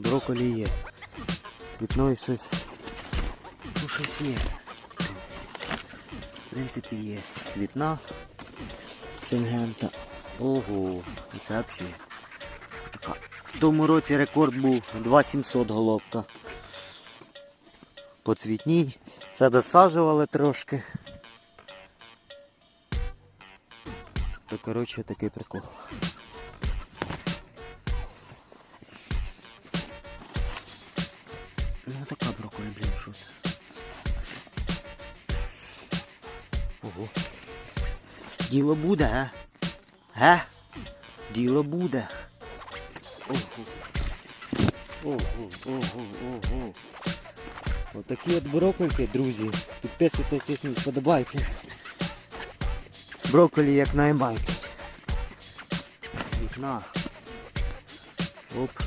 брокколі є. Цвітної щось. Ну щось є. В принципі є. Цвітна сингента. Ого, це взагалі. В тому році рекорд був 2700 головка. По цвітній. Це досаджували трошки. То коротше такий прикол. Ну така брокколі, блін, що це. Ого. Діло буде, а? Га? Діло буде. Ого. Ого, ого, ого. Отакі от броккольки, друзі. Підписуйтесь, тисніть вподобайки. Брокколі як на емайки. Вікна. Оп.